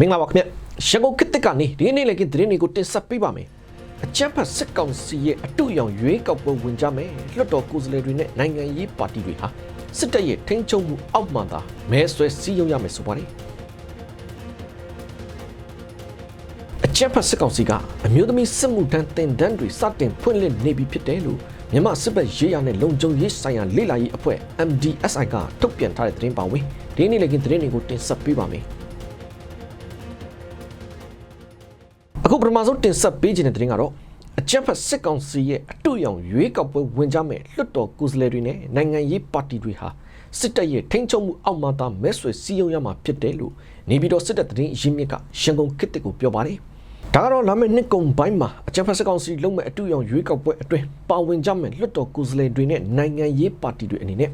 မင်္ဂလာပါခင်ဗျရန်ကုန်ကစ်တစ်ကနေဒီနေ့လည်းကသတင်းတွေကိုတင်ဆက်ပေးပါမယ်အကြမ်းဖက်စစ်ကောင်စီရဲ့အတူရောင်ရွေးကောက်ပွဲဝင်ကြမယ်လွှတ်တော်ကိုယ်စားလှယ်တွေနဲ့နိုင်ငံရေးပါတီတွေဟာစစ်တပ်ရဲ့ထိန်းချုပ်မှုအောက်မှသာမဲဆွဲစည်းရုံးရမယ်ဆိုပါတယ်အကြမ်းဖက်စစ်ကောင်စီကအမျိုးသမီးစစ်မှုထမ်းတင်တန်းတွေစတင်ဖွင့်လှစ်နေပြီဖြစ်တယ်လို့မြန်မာစစ်ဘက်ရေးရနဲ့လုံခြုံရေးဆိုင်ရာလေ့လာရေးအဖွဲ့ MDSI ကထုတ်ပြန်ထားတဲ့သတင်းပါဝင်ဒီနေ့လည်းကသတင်းတွေကိုတင်ဆက်ပေးပါမယ် အခုပထမဆုံးတင်ဆက်ပေးခြင်းတဲ့တင်ကတော့အကြံဖတ်စစ်ကောင်စီရဲ့အတူရောင်ရွေးကောက်ပွဲဝင်ကြမဲ့လွှတ်တော်ကိုယ်စားလှယ်တွေနဲ့နိုင်ငံရေးပါတီတွေဟာစစ်တပ်ရဲ့ထိန်းချုပ်မှုအောက်မှာသာမဲဆွယ်စည်းရုံးရမှာဖြစ်တယ်လို့နေပြည်တော်စစ်တပ်သတင်းရင်းမြစ်ကရန်ကုန်ခေတ်ကိုပြောပါတယ်။ဒါကတော့လာမယ့်နှစ်ကုန်ပိုင်းမှာအကြံဖတ်စစ်ကောင်စီလုံးမဲ့အတူရောင်ရွေးကောက်ပွဲအတွင်းပါဝင်ကြမဲ့လွှတ်တော်ကိုယ်စားလှယ်တွေနဲ့နိုင်ငံရေးပါတီတွေအနေနဲ့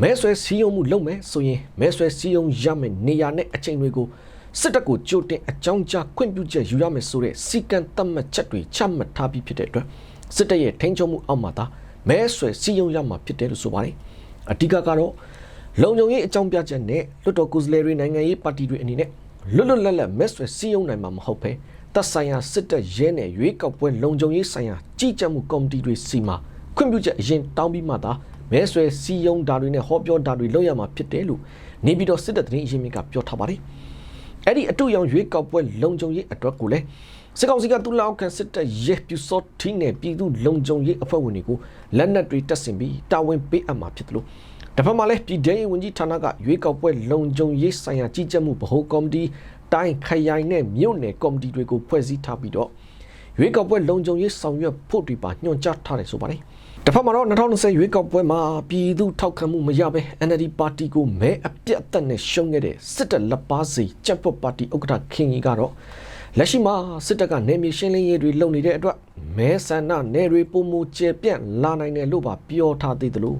မဲဆွယ်စည်းရုံးမှုလုပ်မယ်ဆိုရင်မဲဆွယ်စည်းရုံးရမယ့်နေရာနဲ့အချိန်တွေကို စစ်တပ်ကိုကြိုတင်အကြောင်းကြားခွင့်ပြုချက်ယူရမယ်ဆိုတဲ့စီကံသတ်မှတ်ချက်တွေချမှတ်ထားပြီးဖြစ်တဲ့အတွက်စစ်တပ်ရဲ့ထိန်းချုပ်မှုအောက်မှာသာမဲဆွယ်စည်းရုံးရမှာဖြစ်တယ်လို့ဆိုပါတယ်။အဓိကကတော့လုံခြုံရေးအကြောင်းပြချက်နဲ့လွတ်တော်ကိုယ်စားလှယ်တွေနိုင်ငံရေးပါတီတွေအနေနဲ့လွတ်လွတ်လပ်လပ်မဲဆွယ်စည်းရုံးနိုင်မှာမဟုတ်ဘဲသက်ဆိုင်ရာစစ်တပ်ရဲနဲ့ရွေးကောက်ပွဲလုံခြုံရေးဆိုင်ရာကြီးကြပ်မှုကော်မတီတွေစီမှာခွင့်ပြုချက်အရင်တောင်းပြီးမှသာမဲဆွယ်စည်းရုံးတာတွေနဲ့ဟောပြောတာတွေလုပ်ရမှာဖြစ်တယ်လို့နေပြည်တော်စစ်တပ်သတင်းအရင်းမြစ်ကပြောထားပါတယ်။ အဲ့ဒီအတူရောင်ရွေးကောက်ပွဲလုံခြုံရေးအတွက်ကိုလည်းစစ်ကောင်စီကသူ့လောက်ခံစစ်တပ်ရဲပြူစောထင်းနဲ့ပြည်သူလုံခြုံရေးအဖွဲ့ဝင်တွေကိုလက်နက်တွေတပ်ဆင်ပြီးတာဝန်ပေးအပ်မှာဖြစ်တယ်လို့တစ်ဖက်မှာလည်းပြည်ထောင်ဝင်ကြီးဌာနကရွေးကောက်ပွဲလုံခြုံရေးဆိုင်ရာကြီးကြပ်မှုဗဟိုကော်မတီတိုင်းခရိုင်နဲ့မြို့နယ်ကော်မတီတွေကိုဖွဲ့စည်းထားပြီးတော့ရွေးကောက်ပွဲလုံခြုံရေးဆောင်ရွက်ဖို့တွေပါညွှန်ကြားထားတယ်ဆိုပါတယ် တစ်ဖက်မှာတော့2020ရွေးကောက်ပွဲမှာပြည်သူထောက်ခံမှုမရဘဲ NLD ပါတီကိုမဲအပြတ်အသက်နဲ့ရှုံးခဲ့တဲ့စစ်တပ်လက်ပါစီကြက်ဖွတ်ပါတီဥက္ကဋ္ဌခင်ကြီးကတော့လက်ရှိမှာစစ်တပ်ကနေမြေရှင်းလင်းရေးတွေလုပ်နေတဲ့အတွက်မဲဆန္ဒနယ်တွေပုံမူကျပြန့်လာနိုင်တယ်လို့ပါပြောထားသေးတယ်လို့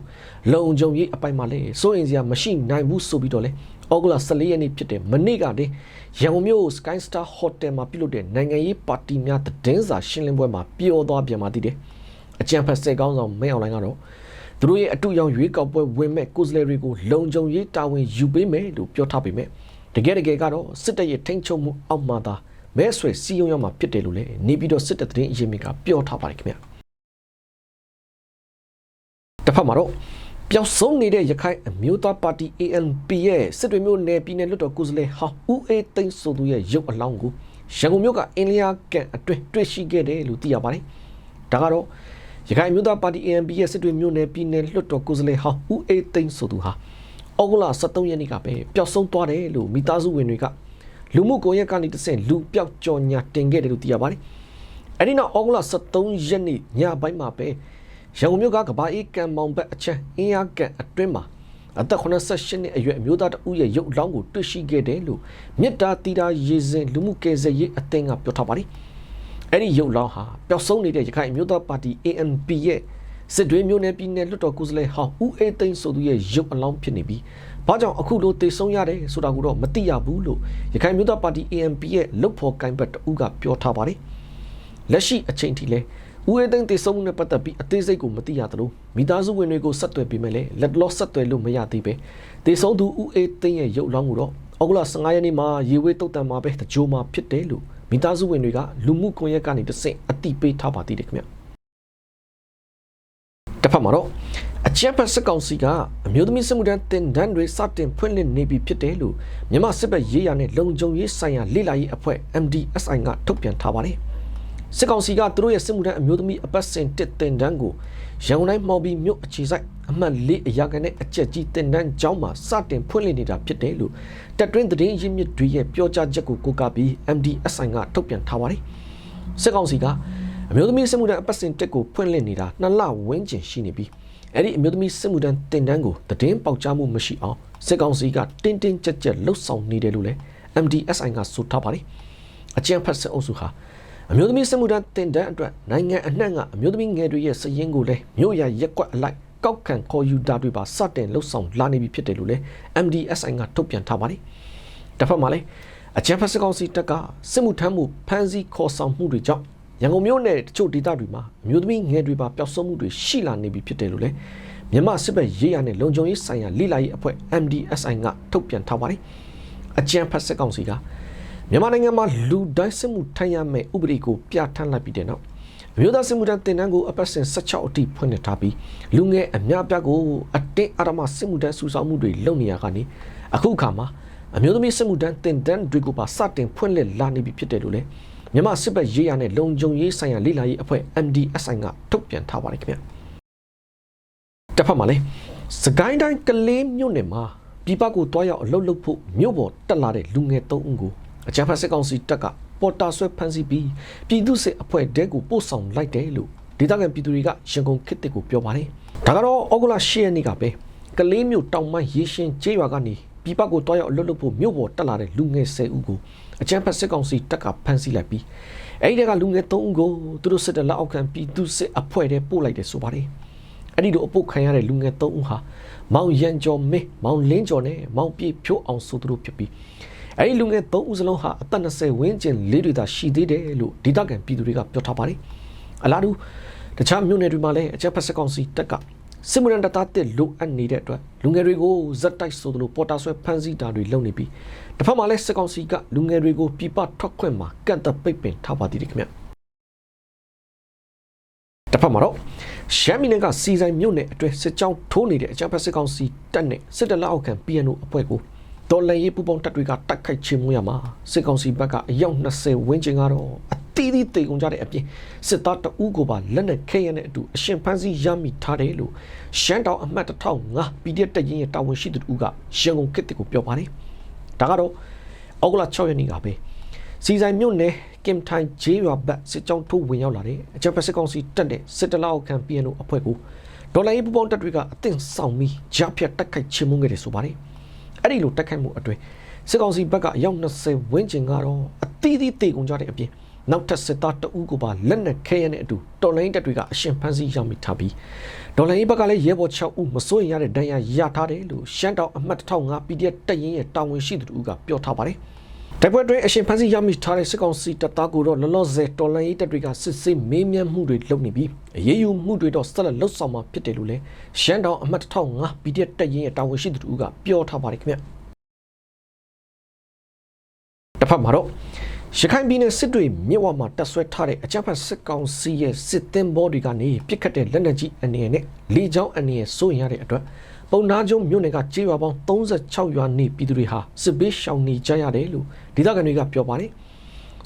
လုံခြုံရေးအပိုင်းမှာလည်းစိုးရင်စရာမရှိနိုင်ဘူးဆိုပြီးတော့လေဩဂုတ်လ14ရက်နေ့ဖြစ်တဲ့မနေ့ကတည်းရန်ကုန်မြို့ Sky Star Hotel မှာပြုလုပ်တဲ့နိုင်ငံရေးပါတီများသတင်းစာရှင်းလင်းပွဲမှာပြောသွားပြန်ပါသေးတယ် အကြံဖက်စစ်ကောင်းဆောင်မင်းအောင်လိုင်းကတော့သူတို့ရဲ့အတူရောင်ရွေးကောက်ပွဲဝင်မဲ့ကိုယ်စားလှယ်တွေကိုလုံခြုံရေးတာဝန်ယူပေးမယ်လို့ပြောထားပေမဲ့တကယ်တကယ်ကတော့စစ်တပ်ရဲ့ထိန်းချုပ်မှုအောက်မှာသာမဲဆွယ်စီးရုံရမှာဖြစ်တယ်လို့လည်းနေပြည်တော်စစ်တပ်သတင်းအရင်းမြစ်ကပြောထားပါတယ်ခင်ဗျတစ်ဖက်မှာတော့ပျောက်ဆုံးနေတဲ့ရခိုင်အမျိုးသားပါတီ ANP ရဲ့စစ်တွေမျိုးနယ်ပြည်နယ်လွှတ်တော်ကိုယ်စားလှယ်ဟောင်းဦးအေးသိန်းဆိုသူရဲ့ရုပ်အလောင်းကိုရန်ကုန်မြို့ကအင်းလျာကန်အတွင်းတွေ့ရှိခဲ့တယ်လို့သိရပါတယ်ဒါကတော့ ရခိုင်အမျိုးသားပါတီ ANP ရဲ့စစ်တွေမျိုးနယ်ပြည်နယ်လွှတ်တော်ကိုယ်စားလှယ်ဟောင်းဦးအေးသိန်းဆိုသူဟာဩဂုတ်လ23ရက်နေ့ကပဲပျောက်ဆုံးသွားတယ်လို့မိသားစုဝင်တွေကလူမှုကွန်ရက်ကနေတဆင့်လူပျောက်ကြော်ညာတင်ခဲ့တယ်လို့သိရပါတယ်။အဲဒီနောက်ဩဂုတ်လ23ရက်နေ့ညပိုင်းမှာပဲရန်ကုန်မြို့ကကဘာအေးကံမောင်ဘက်အချမ်းအင်းရကန်အတွင်းမှာအသက်88နှစ်အရွယ်အမျိုးသားတဦးရဲ့ရုပ်အလောင်းကိုတွေ့ရှိခဲ့တယ်လို့မြစ်တာတီတာရေစင်လူမှုကယ်ဆယ်ရေးအသင်းကပြောထားပါတယ်။ အဲ့ဒီရုပ်လောင်းဟာပျောက်ဆုံးနေတဲ့ရခိုင်အမျိုးသားပါတီ ANP ရဲ့စစ်တွေမျိုးနယ်ပြည်နယ်လွှတ်တော်ကိုယ်စားလှယ်ဟောင်းဦးအေးသိန်းဆိုသူရဲ့ရုပ်အလောင်းဖြစ်နေပြီးဘာကြောင့်အခုလိုတေဆုံးရတယ်ဆိုတာကိုတော့မသိရဘူးလို့ရခိုင်မျိုးသားပါတီ ANP ရဲ့လုတ်ဖော်ကိုင်ဘတ်တဦးကပြောထားပါတယ်လက်ရှိအချိန်ထိလဲဦးအေးသိန်းတေဆုံးမှုနဲ့ပတ်သက်ပြီးအသေးစိတ်ကိုမသိရသလိုမိသားစုဝင်တွေကိုဆက်သွယ်ပေးမယ်လေလက်လော့ဆက်သွယ်လို့မရသေးပဲတေဆုံးသူဦးအေးသိန်းရဲ့ရုပ်အလောင်းကိုတော့ဩဂုတ်လ15ရက်နေ့မှာရေဝေးတုတ်တန်မှာပဲတကြိုမှာဖြစ်တယ်လို့ မိသားစုဝင်တွေကလူမှုကွန်ရက်ကနေတဆင့်အတိပေးထားပါသေးတယ်ခင်ဗျတစ်ဖက်မှာတော့အကြက်ဖက်စစ်ကောင်စီကအမျိုးသမီးစစ်မှုထမ်းတင်ဒန်းတွေစတင်ဖွင့်လှစ်နေပြီဖြစ်တယ်လို့မြန်မာစစ်ဘက်ရေးရနဲ့လုံခြုံရေးဆိုင်ရာလေ့လာရေးအဖွဲ့ MDSI ကထုတ်ပြန်ထားပါတယ် စစ်ကောင်စီကသူတို့ရဲ့စစ်မှုထမ်းအမျိုးသမီးအပတ်စဉ်တစ်တင်ဒန်းကိုရန်ကုန်တိုင်းမော်ဘီမြို့အခြေစိုက်အမှတ်၄အရာကန်နဲ့အကြက်ကြီးတင်ဒန်းကျောင်းမှာစတင်ဖွင့်လှစ်နေတာဖြစ်တယ်လို့တက်တွင်းသတင်းရင်းမြစ်တွေရဲ့ပြောကြားချက်ကိုကိုးကားပြီး MDSI ကထုတ်ပြန်ထားပါတယ်စစ်ကောင်စီကအမျိုးသမီးစစ်မှုထမ်းအပတ်စဉ်တစ်ကိုဖွင့်လှစ်နေတာနှစ်လဝန်းကျင်ရှိနေပြီးအဲ့ဒီအမျိုးသမီးစစ်မှုထမ်းတင်တန်းကိုတည်င်းပေါက်ကြားမှုမရှိအောင်စစ်ကောင်စီကတင်းတင်းကြပ်ကြပ်လှုပ်ဆောင်နေတယ်လို့လည်း MDSI ကဆိုထားပါတယ်အကြံဖတ်စစ်အုပ်စုဟာ အမျိုးသမီးစစ်မှုထမ်းတင်တန်းအတွက်နိုင်ငံအနှံ့ကအမျိုးသမီးငယ်တွေရဲ့စည်ရင်းကိုလည်းမြို့ရရက်ကွက်အလိုက်ကောက်ခံခေါ်ယူတာတွေပါစတင်လှုပ်ဆောင်လာနေပြီဖြစ်တယ်လို့လည်း MDSI ကထုတ်ပြန်ထားပါတယ်တစ်ဖက်မှာလည်းအကြံဖတ်စစ်ကောင်စီတပ်ကစစ်မှုထမ်းမှုဖမ်းဆီးခေါ်ဆောင်မှုတွေကြောင့်ရန်ကုန်မြို့နယ်တချို့ဒေသတွေမှာအမျိုးသမီးငယ်တွေပါပျောက်ဆုံးမှုတွေရှိလာနေပြီဖြစ်တယ်လို့လည်းမြန်မာစစ်ဘက်ရေးရနဲ့လုံခြုံရေးဆိုင်ရာလိလာရေးအဖွဲ့ MDSI ကထုတ်ပြန်ထားပါတယ်။အကြံဖတ်စစ်ကောင်စီက မြန်မာနိုင်ငံမှာလူတိုင်းစစ်မှုထမ်းရမယ့်ဥပဒေကိုပြဋ္ဌာန်းလိုက်ပြီးတဲ့နောက်အမျိုးသားစစ်မှုထမ်းတင်တန်းကိုအပတ်စဉ်16အထိဖွင့်လှစ်ထားပြီးလူငယ်အများပြားကိုအတင်းအဓမ္မစစ်မှုထမ်းစုဆောင်းမှုတွေလုပ်နေရကနေအခုအခါမှာအမျိုးသမီးစစ်မှုထမ်းတင်တန်းတွေကိုပါစတင်ဖွင့်လှစ်လာနေပြီဖြစ်တယ်လို့လည်းမြန်မာစစ်ဘက်ရေးရနဲ့လုံခြုံရေးဆိုင်ရာလေ့လာရေးအဖွဲ့ MDSI ကထုတ်ပြန်ထားပါတယ်ခင်ဗျတစ်ဖက်မှာလည်းစကိုင်းတိုင်းကလေးမြို့နယ်မှာပြည်ပကိုတွားရောက်အလုပ်လုပ်ဖို့မြို့ပေါ်တက်လာတဲ့လူငယ်၃ဦးကို အကြမ်းဖက်စစ်ကောင်စီတပ်ကပေါ်တာဆွဲဖမ်းဆီးပြီးပြည်သူစစ်အဖွဲ့တဲကိုပို့ဆောင်လိုက်တယ်လို့ဒေသခံပြည်သူတွေကရန်ကုန်ခေတ်တစ်ကိုပြောပါတယ်။ဒါကတော့ဩဂုတ်လ10ရက်နေ့ကပဲကလေးမြို့တောင်ပိုင်းရေရှင်ကျေးရွာကနေပြည်ပကိုတွားရောက်အလုပ်လုပ်ဖို့မြို့ပေါ်တက်လာတဲ့လူငယ်10ဦးကိုအကြမ်းဖက်စစ်ကောင်စီတပ်ကဖမ်းဆီးလိုက်ပြီးအဲ့ဒီကလူငယ်3ဦးကိုသူတို့စစ်တပ်လက်အောက်ခံပြည်သူစစ်အဖွဲ့တဲပို့လိုက်တယ်ဆိုပါတယ်။အဲ့ဒီလိုအပုတ်ခံရတဲ့လူငယ်3ဦးဟာမောင်ရန်ကျော်မင်းမောင်လင်းကျော်နဲ့မောင်ပြေဖြိုးအောင်ဆိုသူတို့ဖြစ်ပြီး အဲ့ဒီလူငယ်3ဦးစလုံးဟာအသက်20ဝန်းကျင်လေးတွေသာရှိသေးတယ်လို့ဒေသခံပြည်သူတွေကပြောထားပါတယ်အလားတူတခြားမြို့နယ်တွေမှာလည်းအကြက်ဖက်စကောင်စီတက်ကစစ်မှုရန်တပ်သားတစ်လိုအပ်နေတဲ့အတွက်လူငယ်တွေကိုဇက်တိုက်ဆိုသလိုပေါ်တာဆွဲဖမ်းဆီးတာတွေလုပ်နေပြီးတစ်ဖက်မှာလည်းစစ်ကောင်စီကလူငယ်တွေကိုပြပထွက်ခွင့်မှာကန့်သက်ပိတ်ပင်ထားပါသေးတယ်ခင်ဗျတစ်ဖက်မှာတော့ရှမ်းပြည်နယ်ကစီဆိုင်မြို့နယ်အတွင်းစစ်ကြောင်းထိုးနေတဲ့အကြမ်းဖက်စစ်ကောင်စီတပ်နဲ့စစ်တပ်လက်အောက်ခံ PNO အဖွဲ့ကို တော်လှန်ရေးပူပေါင်းတပ်တွေကတိုက်ခိုက်ချေမှုရမှာစစ်ကောင်စီဘက်ကအယောက်20ဝန်းကျင်ကတော့အတီးတီးတေကုန်ကြတဲ့အပြင်စစ်သားတအူးကိုပါလက်နက်ခဲရတဲ့အတူအရှင်ဖမ်းဆီးရမိထားတယ်လို့ရှမ်းတောင်အမှတ်1005 PDF တပ်ရင်းရဲ့တာဝန်ရှိသူတို့ကရန်ကုန်ခေတ်ကိုပြောပါတယ်ဒါကတော့အောက်ကလ6ရက်နေ့ကပဲစီဆိုင်မြို့နယ်ကင်ထိုင်ဂျေးရွာဘက်စစ်ကြောင်းထိုးဝင်ရောက်လာတဲ့အကြမ်းဖက်စစ်ကောင်စီတပ်တဲ့စစ်တလောက်ခံ PNO အဖွဲ့ကိုဒေါ်လာရေးပူပေါင်းတပ်တွေကအသင့်ဆောင်ပြီးကြားဖြတ်တိုက်ခိုက်ချေမှုခဲ့တယ်ဆိုပါတယ် အဲ့ဒီလိုတက်ခိုက်မှုအတွင်းစစ်ကောင်စီဘက်ကအယောက်20ဝန်းကျင်ကတော့အသီးသီးတေကုန်ကြတဲ့အပြင်နောက်ထပ်စစ်သားတအူးကိုပါလက်နက်ခဲရတဲ့အတူတော်လိုင်းတပ်တွေကအရှင်ဖမ်းဆီးရမိထားပြီးဒေါ်လာရေးဘက်ကလည်းရဲဘော်6ဦးမစိုးရင်ရတဲ့ဒဏ်ရာရထားတယ်လို့ရှမ်းတောင်အမှတ်1005 PDF တပ်ရင်းရဲ့တာဝန်ရှိသူတို့ကပြောထားပါတယ် တိုက်ပွဲတွင်အရှင်ဖန်စီရမိထားတဲ့စစ်ကောင်စီတပ်သားကိုတော့လောလောဆယ်တော်လန်ရေးတပ်တွေကစစ်ဆေးမေးမြန်းမှုတွေလုပ်နေပြီးအရေးယူမှုတွေတော့ဆက်လက်လှုပ်ဆောင်မှာဖြစ်တယ်လို့လည်းရှမ်းတောင်အမှတ်1005 PDF တပ်ရင်းရဲ့တာဝန်ရှိသူတို့ကပြောထားပါတယ်ခင်ဗျတစ်ဖက်မှာတော့ရခိုင်ပြည်နယ်စစ်တွေမြစ်ဝမှာတက်ဆွဲထားတဲ့အကြမ်းဖက်စစ်ကောင်စီရဲ့စစ်သင်းဘောတွေကနေပြစ်ခတ်တဲ့လက်နက်ကြီးအနေနဲ့လေကြောင်းအနေနဲ့စိုးရင်ရတဲ့အတွက် ပုံနာကျုံမြို့နယ်ကကြေးရွာပေါင်း36ရွာနေပြည်သူတွေဟာစစ်ဘေးရှောင်နေကြရတယ်လို့ဒေသခံတွေကပြောပါတယ်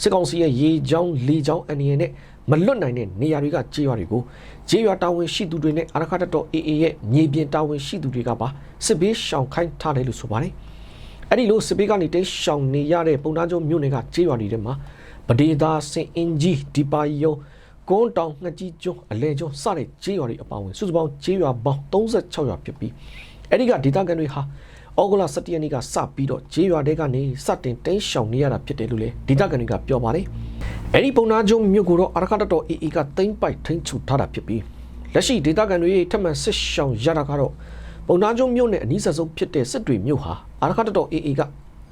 စစ်ကောင်စီရဲ့ရေကြောင်းလေကြောင်းအနေနဲ့မလွတ်နိုင်တဲ့နေရာတွေကကြေးရွာတွေကိုကြေးရွာတာဝန်ရှိသူတွေနဲ့အာရခတ်တော် AA ရဲ့မြေပြင်တာဝန်ရှိသူတွေကပါစစ်ဘေးရှောင်ခိုင်းထားတယ်လို့ဆိုပါတယ်အဲ့ဒီလိုစစ်ဘေးကနေတိတ်ရှောင်နေရတဲ့ပုံနာကျုံမြို့နယ်ကကြေးရွာတွေထဲမှာပဒေသာစင်အင်ကြီးဒီပါယုံ ကွန်းတောင်ငှက်ကြီးကျွန်းအလဲကျွန်းစတဲ့ကြေးရွာတွေအပါအဝင်စုစုပေါင်းကြေးရွာပေါင်း36ရွာဖြစ်ပြီးအဲ့ဒီကဒေသခံတွေဟာဩဂုတ်လ17ရက်နေ့ကစပြီးတော့ကြေးရွာတွေကနေစတင်တင်းရှောင်နေရတာဖြစ်တယ်လို့လေဒေသခံတွေကပြောပါတယ်အဲ့ဒီပုံနာကျုံမြို့ကိုတော့အရခတ်တော် AA ကသိမ့်ပိုက်ထိန်းချုပ်ထားတာဖြစ်ပြီးလက်ရှိဒေသခံတွေထပ်မံဆစ်ရှောင်ရတာကတော့ပုံနာကျုံမြို့နဲ့အနီးဆက်ဆုံးဖြစ်တဲ့စစ်တွေမြို့ဟာအရခတ်တော် AA က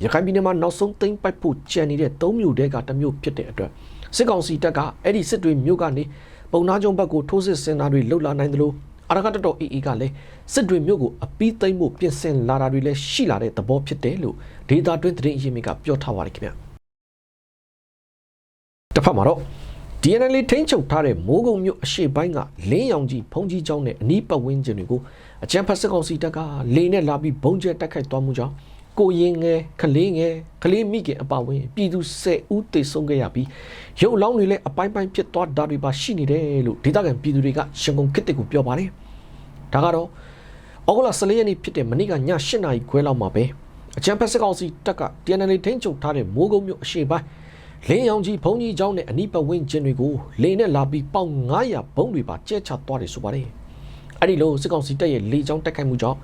ရခိုင်ပြည်နယ်မှာနောက်ဆုံးသိမ့်ပိုက်ဖို့ကြံနေတဲ့၃မြို့တည်းကတစ်မြို့ဖြစ်တဲ့အတွက် စစ်ကောင်စီတပ်ကအဲ့ဒီစစ်တွေမြို့ကနေပုံနာကျုံဘက်ကိုထိုးစစ်ဆင်တာတွေလှုပ်လာနိုင်တယ်လို့အရကတတော် AA ကလည်းစစ်တွေမြို့ကိုအပီးသိမ့်မှုပြင်ဆင်လာတာတွေလည်းရှိလာတဲ့သဘောဖြစ်တယ်လို့ဒေတာတွင်းသတင်းအရင်းမြစ်ကပြောထားပါတယ်ခင်ဗျတစ်ဖက်မှာတော့ DNL ထိန်းချုပ်ထားတဲ့မိုးကုံမြို့အရှိပိုင်းကလင်းရောင်ကြီးဖုန်ကြီးကျောင်းနဲ့အနီးပတ်ဝန်းကျင်တွေကိုအကြမ်းဖက်စစ်ကောင်စီတပ်ကလေနဲ့လာပြီးဘုံကျဲတိုက်ခိုက်သွားမှုကြောင့် ကိုရင်ငယ်ကလေးငယ်ကလေးမိခင်အပါဝင်ပြည်သူ10ဦးသေဆုံးခဲ့ရပြီးရုပ်လောင်းတွေလည်းအပိုင်းပိုင်းဖြစ်သွားတာတွေပါရှိနေတယ်လို့ဒေသခံပြည်သူတွေကရန်ကုန်ခေတ်တစ်ကိုပြောပါတယ်ဒါကတော့ဩဂုတ်လ14ရက်နေ့ဖြစ်တဲ့မနေ့ကည8နာရီခွဲလောက်မှာပဲအချမ်းဖက်စစ်ကောင်စီတပ်က TNL ထိန်းချုပ်ထားတဲ့မိုးကုတ်မြို့အရှေ့ပိုင်းလင်းရောင်ကြီးဘုံကြီးကျောင်းနဲ့အနီးပတ်ဝန်းကျင်တွေကိုလေနဲ့လာပြီးပေါင်900ဘုံတွေပါကျဲချသွားတယ်ဆိုပါတယ်အဲ့ဒီလိုစစ်ကောင်စီတပ်ရဲ့လေကြောင်းတိုက်ခိုက်မှုကြောင့်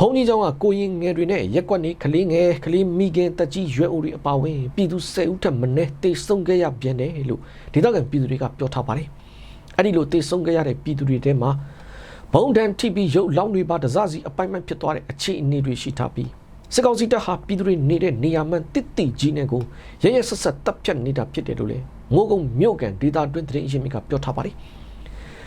ဘုံကြီးကျောင်းကကိုရင်ငယ်တွေနဲ့ရက်ကွက်နေကလေးငယ်ကလေးမိခင်တက်ကြီးရွယ်အိုတွေအပါဝင်ပြည်သူ10ဦးထက်မနည်းတေဆုံးခဲ့ရပြန်တယ်လို့ဒေသခံပြည်သူတွေကပြောထားပါတယ်အဲ့ဒီလိုတေဆုံးခဲ့ရတဲ့ပြည်သူတွေထဲမှာဘုံတန်ထိပ်ပြီးရုပ်လောင်းတွေပါတစစီအပိုင်းပိုင်းဖြစ်သွားတဲ့အခြေအနေတွေရှိထားပြီးစစ်ကောင်စီတပ်ဟာပြည်သူတွေနေတဲ့နေရာမှန်တစ်တိကြီးနဲ့ကိုရရဆက်ဆက်တပ်ဖြတ်နေတာဖြစ်တယ်လို့လေမိုးကုံမြို့ကန်ဒေတာတွင်းသတင်းအရင်းမြစ်ကပြောထားပါတယ်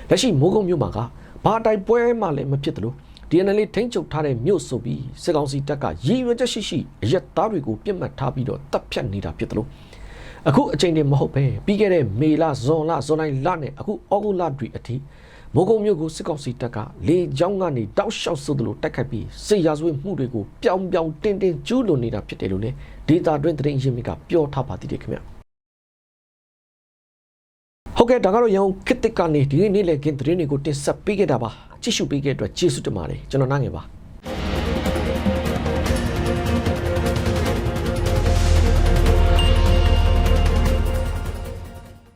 လက်ရှိမိုးကုံမြို့မှာကဘာတိုက်ပွဲမှလည်းမဖြစ်တယ်လို့ DNL ထိန်းချုပ်ထားတဲ့မြို့ဆိုပြီးစစ်ကောင်စီတပ်ကရည်ရွယ်ချက်ရှိရှိအရက်သားတွေကိုပြစ်မှတ်ထားပြီးတော့တပ်ဖြတ်နေတာဖြစ်တယ်လို့အခုအချိန်တည်းမဟုတ်ပဲပြီးခဲ့တဲ့မေလဇွန်လဇွန်တိုင်းလနဲ့အခုဩဂုတ်လတွေအထိမိုးကုံမြို့ကိုစစ်ကောင်စီတပ်ကလေကြောင်းကနေတောက်လျှောက်ဆိုသလိုတိုက်ခိုက်ပြီးစစ်ရာဇဝတ်မှုတွေကိုပျောင်ပျောင်တင်းတင်းကျူးလွန်နေတာဖြစ်တယ်လို့လည်းဒေတာတွင်သတင်းရင်းမြစ်ကပြောထားပါသေးတယ်ခင်ဗျဟုတ်ကဲ့ဒါကတော့ရန်ကုန်ခေတ်သစ်ကနေဒီနေ့နေ့လည်ခင်းသတင်းတွေကိုတင်ဆက်ပေးခဲ့တာပါ ကြည့်ရှုပေးခဲ့တဲ့အတွက်ကျေးဇူးတင်ပါတယ်ကျွန်တော်နိုင်ငယ်ပါ